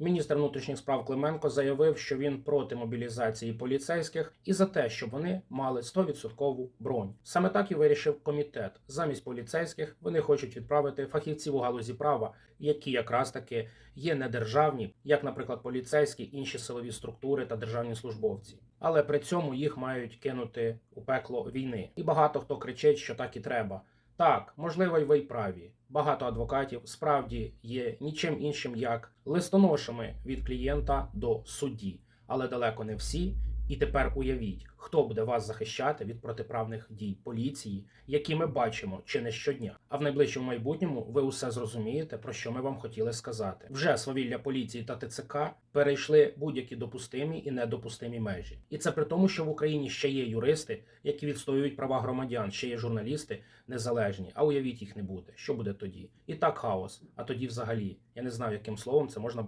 Міністр внутрішніх справ Клименко заявив, що він проти мобілізації поліцейських і за те, щоб вони мали 100% бронь. Саме так і вирішив комітет. Замість поліцейських вони хочуть відправити фахівців у галузі права, які якраз таки є недержавні, як, наприклад, поліцейські, інші силові структури та державні службовці. Але при цьому їх мають кинути у пекло війни. І багато хто кричить, що так і треба. Так, можливо, й ви й праві. Багато адвокатів справді є нічим іншим як листоношами від клієнта до судді, але далеко не всі. І тепер уявіть, хто буде вас захищати від протиправних дій поліції, які ми бачимо чи не щодня. А в найближчому майбутньому ви усе зрозумієте, про що ми вам хотіли сказати. Вже свавілля поліції та ТЦК перейшли будь-які допустимі і недопустимі межі. І це при тому, що в Україні ще є юристи, які відстоюють права громадян, ще є журналісти незалежні. А уявіть їх не буде. Що буде тоді? І так хаос. А тоді, взагалі, я не знаю, яким словом це можна буде.